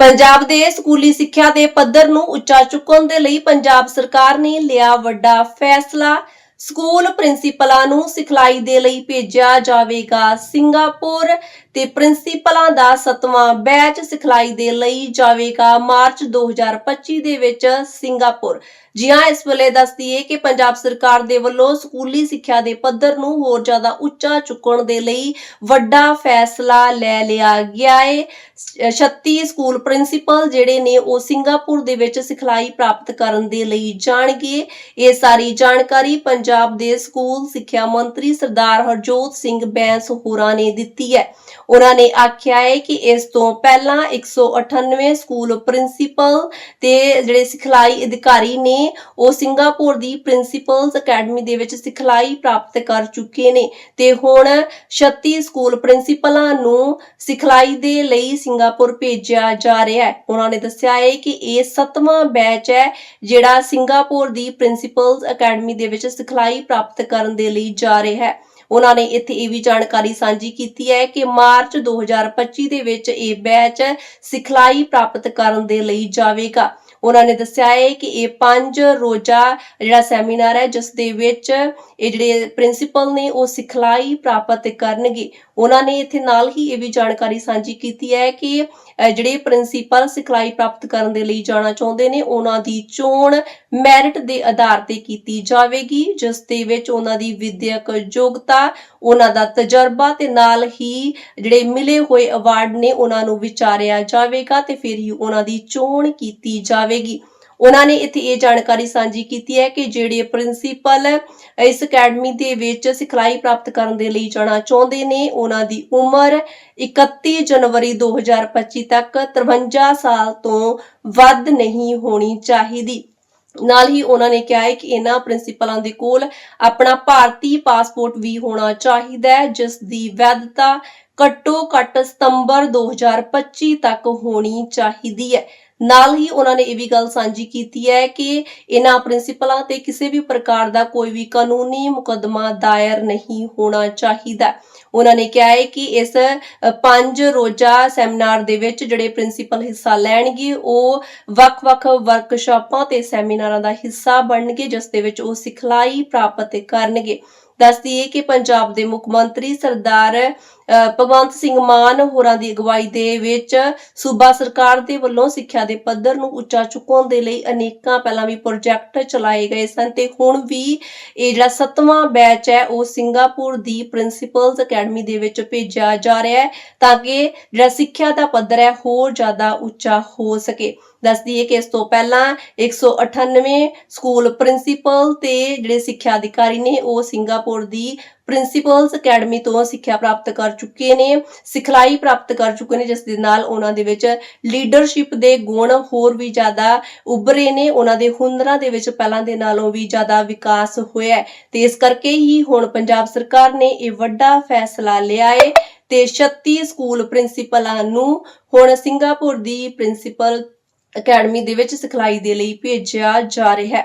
ਪੰਜਾਬ ਦੇ ਸਕੂਲੀ ਸਿੱਖਿਆ ਦੇ ਪੱਧਰ ਨੂੰ ਉੱਚਾ ਚੁੱਕਣ ਦੇ ਲਈ ਪੰਜਾਬ ਸਰਕਾਰ ਨੇ ਲਿਆ ਵੱਡਾ ਫੈਸਲਾ। ਸਕੂਲ ਪ੍ਰਿੰਸੀਪਲਾਂ ਨੂੰ ਸਿਖਲਾਈ ਦੇ ਲਈ ਭੇਜਿਆ ਜਾਵੇਗਾ ਸਿੰਗਾਪੁਰ ਤੇ ਪ੍ਰਿੰਸੀਪਲਾਂ ਦਾ ਸਤਵਾਂ ਬੈਚ ਸਿਖਲਾਈ ਦੇ ਲਈ ਜਾਵੇਗਾ ਮਾਰਚ 2025 ਦੇ ਵਿੱਚ ਸਿੰਗਾਪੁਰ। ਜੀ ਹਾਂ, ਇਸ ਵੇਲੇ ਦੱਸਦੀ ਹੈ ਕਿ ਪੰਜਾਬ ਸਰਕਾਰ ਦੇ ਵੱਲੋਂ ਸਕੂਲੀ ਸਿੱਖਿਆ ਦੇ ਪੱਧਰ ਨੂੰ ਹੋਰ ਜ਼ਿਆਦਾ ਉੱਚਾ ਚੁੱਕਣ ਦੇ ਲਈ ਵੱਡਾ ਫੈਸਲਾ ਲੈ ਲਿਆ ਗਿਆ ਹੈ 36 ਸਕੂਲ ਪ੍ਰਿੰਸੀਪਲ ਜਿਹੜੇ ਨੇ ਉਹ ਸਿੰਗਾਪੁਰ ਦੇ ਵਿੱਚ ਸਿਖਲਾਈ ਪ੍ਰਾਪਤ ਕਰਨ ਦੇ ਲਈ ਜਾਣਗੇ। ਇਹ ਸਾਰੀ ਜਾਣਕਾਰੀ ਪੰਜਾਬ ਦੇ ਸਕੂਲ ਸਿੱਖਿਆ ਮੰਤਰੀ ਸਰਦਾਰ ਹਰਜੋਤ ਸਿੰਘ ਬੈਂਸ ਹੋਰਾਂ ਨੇ ਦਿੱਤੀ ਹੈ। ਉਹਨਾਂ ਨੇ ਆਖਿਆ ਹੈ ਕਿ ਇਸ ਤੋਂ ਪਹਿਲਾਂ 198 ਸਕੂਲ ਪ੍ਰਿੰਸੀਪਲ ਤੇ ਜਿਹੜੇ ਸਿਖਲਾਈ ਅਧਿਕਾਰੀ ਨੇ, ਉਹ ਸਿੰਗਾਪੁਰ ਦੀ ਪ੍ਰਿੰਸੀਪਲਸ ਅਕੈਡਮੀ ਦੇ ਵਿੱਚ ਸਿਖਲਾਈ ਪ੍ਰਾਪਤ ਕਰ ਚੁੱਕੇ ਨੇ ਤੇ ਹੁਣ 36 ਸਕੂਲ ਪ੍ਰਿੰਸੀਪਲਾਂ ਨੂੰ ਸਿਖਲਾਈ ਦੇ ਲਈ ਸਿੰਗਾਪੁਰ ਭੇਜਿਆ ਜਾ ਰਿਹਾ ਹੈ। ਉਹਨਾਂ ਨੇ ਦੱਸਿਆ ਹੈ ਕਿ ਇਹ ਸੱਤਵਾਂ ਬੈਚ ਹੈ ਜਿਹੜਾ ਸਿੰਗਾਪੁਰ ਦੀ ਪ੍ਰਿੰਸੀਪਲਸ ਅਕੈਡਮੀ ਦੇ ਵਿੱਚ ਸਿਖਲਾਈ ਪ੍ਰਾਪਤ ਕਰਨ ਦੇ ਲਈ ਜਾ ਰਿਹਾ ਹੈ। ਉਹਨਾਂ ਨੇ ਇੱਥੇ ਇਹ ਵੀ ਜਾਣਕਾਰੀ ਸਾਂਝੀ ਕੀਤੀ ਹੈ ਕਿ ਮਾਰਚ 2025 ਦੇ ਵਿੱਚ ਇਹ ਬੈਚ ਸਿਖਲਾਈ ਪ੍ਰਾਪਤ ਕਰਨ ਦੇ ਲਈ ਜਾਵੇਗਾ। ਉਹਨਾਂ ਨੇ ਦੱਸਿਆ ਹੈ ਕਿ ਇਹ ਪੰਜ ਰੋਜ਼ਾ ਜਿਹੜਾ ਸੈਮੀਨਾਰ ਹੈ, ਜਿਸ ਦੇ ਵਿੱਚ ਇਹ ਜਿਹੜੇ ਪ੍ਰਿੰਸੀਪਲ ਨੇ ਉਹ ਸਿਖਲਾਈ ਪ੍ਰਾਪਤ ਕਰਨਗੇ। ਉਹਨਾਂ ਨੇ ਇੱਥੇ ਨਾਲ ਹੀ ਇਹ ਵੀ ਜਾਣਕਾਰੀ ਸਾਂਝੀ ਕੀਤੀ ਹੈ ਕਿ ਜਿਹੜੇ ਪ੍ਰਿੰਸੀਪਲ ਸਿਖਲਾਈ ਪ੍ਰਾਪਤ ਕਰਨ ਦੇ ਲਈ ਜਾਣਾ ਚਾਹੁੰਦੇ ਨੇ, ਉਹਨਾਂ ਦੀ ਚੋਣ ਮੈਰਿਟ ਦੇ ਆਧਾਰ ਤੇ ਕੀਤੀ ਜਾਵੇਗੀ, ਜਿਸ ਦੇ ਵਿੱਚ ਉਹਨਾਂ ਦੀ ਵਿਦਿਅਕ ਯੋਗਤਾ, ਉਹਨਾਂ ਦਾ ਤਜਰਬਾ ਤੇ ਨਾਲ ਹੀ ਜਿਹੜੇ ਮਿਲੇ ਹੋਏ ਅਵਾਰਡ ਨੇ, ਉਹਨਾਂ ਨੂੰ ਵਿਚਾਰਿਆ ਜਾਵੇਗਾ ਤੇ ਫਿਰ ਹੀ ਉਹਨਾਂ ਦੀ ਚੋਣ ਕੀਤੀ ਜਾਵੇਗੀ। ਉਹਨਾਂ ਨੇ ਇੱਥੇ ਇਹ ਜਾਣਕਾਰੀ ਸਾਂਝੀ ਕੀਤੀ ਹੈ ਕਿ ਜਿਹੜੇ ਪ੍ਰਿੰਸੀਪਲ ਇਸ ਅਕੈਡਮੀ ਦੇ ਵਿੱਚ ਸਿਖਲਾਈ ਪ੍ਰਾਪਤ ਕਰਨ ਦੇ ਲਈ ਜਾਣਾ ਚਾਹੁੰਦੇ ਨੇ, ਉਹਨਾਂ ਦੀ ਉਮਰ 31 ਜਨਵਰੀ 2025 ਤੱਕ 53 ਸਾਲ ਤੋਂ ਵੱਧ ਨਹੀਂ ਹੋਣੀ ਚਾਹੀਦੀ। ਨਾਲ ਹੀ ਉਹਨਾਂ ਨੇ ਕਿਹਾ ਹੈ ਕਿ ਇਹਨਾਂ ਪ੍ਰਿੰਸੀਪਲਾਂ ਦੇ ਕੋਲ ਆਪਣਾ ਭਾਰਤੀ ਪਾਸਪੋਰਟ ਵੀ ਹੋਣਾ ਚਾਹੀਦਾ ਹੈ, ਜਿਸ ਦੀ ਵੈਧਤਾ ਘੱਟੋ ਘੱਟ ਸਤੰਬਰ 2025 ਤੱਕ ਹੋਣੀ ਚਾਹੀਦੀ ਹੈ। ਨਾਲ ਹੀ ਉਹਨਾਂ ਨੇ ਇਹ ਵੀ ਗੱਲ ਸਾਂਝੀ ਕੀਤੀ ਹੈ ਕਿ ਇਹਨਾਂ ਪ੍ਰਿੰਸੀਪਲਾਂ ਤੇ ਕਿਸੇ ਵੀ ਪ੍ਰਕਾਰ ਦਾ ਕੋਈ ਵੀ ਕਾਨੂੰਨੀ ਮੁਕੱਦਮਾ ਦਾਇਰ ਨਹੀਂ ਹੋਣਾ ਚਾਹੀਦਾ। ਉਹਨਾਂ ਨੇ ਕਿਹਾ ਹੈ ਕਿ ਇਸ ਅ, ਰੋਜ਼ਾ ਸੈਮੀਨਾਰ ਦੇ ਵਿੱਚ ਜਿਹੜੇ ਪ੍ਰਿੰਸੀਪਲ ਹਿੱਸਾ ਲੈਣਗੇ ਉਹ ਵੱਖ-ਵੱਖ ਵਰਕਸ਼ਾਪਾਂ ਤੇ ਸੈਮੀਨਾਰਾਂ ਦਾ ਹਿੱਸਾ ਬਣਨਗੇ ਜਿਸ ਦੇ ਵਿੱਚ ਉਹ ਸਿਖਲਾਈ ਪ੍ਰਾਪਤ ਕਰਨਗੇ। ਦੱਸਦੀ ਹੈ ਕਿ ਪੰਜਾਬ ਦੇ ਮੁੱਖ ਮੰਤਰੀ ਸਰਦਾਰ ਭਗਵੰਤ ਸਿੰਘ ਮਾਨ ਹੋਰਾਂ ਦੀ ਅਗਵਾਈ ਦੇ ਵਿੱਚ ਸੂਬਾ ਸਰਕਾਰ ਦੇ ਵੱਲੋਂ ਸਿੱਖਿਆ ਦੇ ਪੱਧਰ ਨੂੰ ਉੱਚਾ ਚੁੱਕਣ ਦੇ ਲਈ ਅਨੇਕਾਂ ਪਹਿਲਾਂ ਵੀ ਪ੍ਰੋਜੈਕਟ ਚਲਾਏ ਗਏ ਸਨ ਤੇ ਹੁਣ ਵੀ ਇਹ ਜਿਹੜਾ ਸੱਤਵਾਂ ਬੈਚ ਹੈ, ਉਹ ਸਿੰਗਾਪੁਰ ਦੀ ਪ੍ਰਿੰਸੀਪਲਸ ਅਕੈਡਮੀ ਦੇ ਵਿੱਚ ਭੇਜਿਆ ਜਾ ਰਿਹਾ ਹੈ ਤਾਂ ਕਿ ਜਿਹੜਾ ਸਿੱਖਿਆ ਦਾ ਪੱਧਰ ਹੈ, ਹੋਰ ਜ਼ਿਆਦਾ ਉੱਚਾ ਹੋ ਸਕੇ। ਦੱਸਦੀ ਹੈ ਕਿ ਇਸ ਤੋਂ ਪਹਿਲਾਂ 198 ਸਕੂਲ ਪ੍ਰਿੰਸੀਪਲ ਤੇ ਜਿਹੜੇ ਸਿੱਖਿਆ ਅਧਿਕਾਰੀ ਨੇ, ਉਹ ਸਿੰਗਾਪੁਰ ਦੀ ਪ੍ਰਿੰਸੀਪਲਸ ਅਕੈਡਮੀ ਤੋਂ ਸਿੱਖਿਆ ਪ੍ਰਾਪਤ ਕਰ ਚੁੱਕੇ ਨੇ, ਸਿਖਲਾਈ ਪ੍ਰਾਪਤ ਕਰ ਚੁੱਕੇ ਨੇ, ਜਿਸ ਦੇ ਨਾਲ ਉਹਨਾਂ ਦੇ ਵਿੱਚ ਲੀਡਰਸ਼ਿਪ ਦੇ ਗੁਣ ਹੋਰ ਵੀ ਜ਼ਿਆਦਾ ਉੱਭਰੇ ਨੇ, ਉਹਨਾਂ ਦੇ ਹੁਨਰਾਂ ਦੇ ਵਿੱਚ ਪਹਿਲਾਂ ਦੇ ਨਾਲੋਂ ਵੀ ਜ਼ਿਆਦਾ ਵਿਕਾਸ ਹੋਇਆ ਤੇ ਇਸ ਕਰਕੇ ਹੀ ਹੁਣ ਪੰਜਾਬ ਸਰਕਾਰ ਨੇ ਇਹ ਵੱਡਾ ਫੈਸਲਾ ਲਿਆ ਹੈ ਤੇ 36 ਸਕੂਲ ਪ੍ਰਿੰਸੀਪਲਾਂ ਨੂੰ ਹੁਣ ਸਿੰਗਾਪੁਰ ਦੀ ਪ੍ਰਿੰਸੀਪਲ ਅਕੈਡਮੀ ਦੇ ਵਿੱਚ ਸਿਖਲਾਈ ਦੇ ਲਈ ਭੇਜਿਆ ਜਾ ਰਿਹਾ ਹੈ।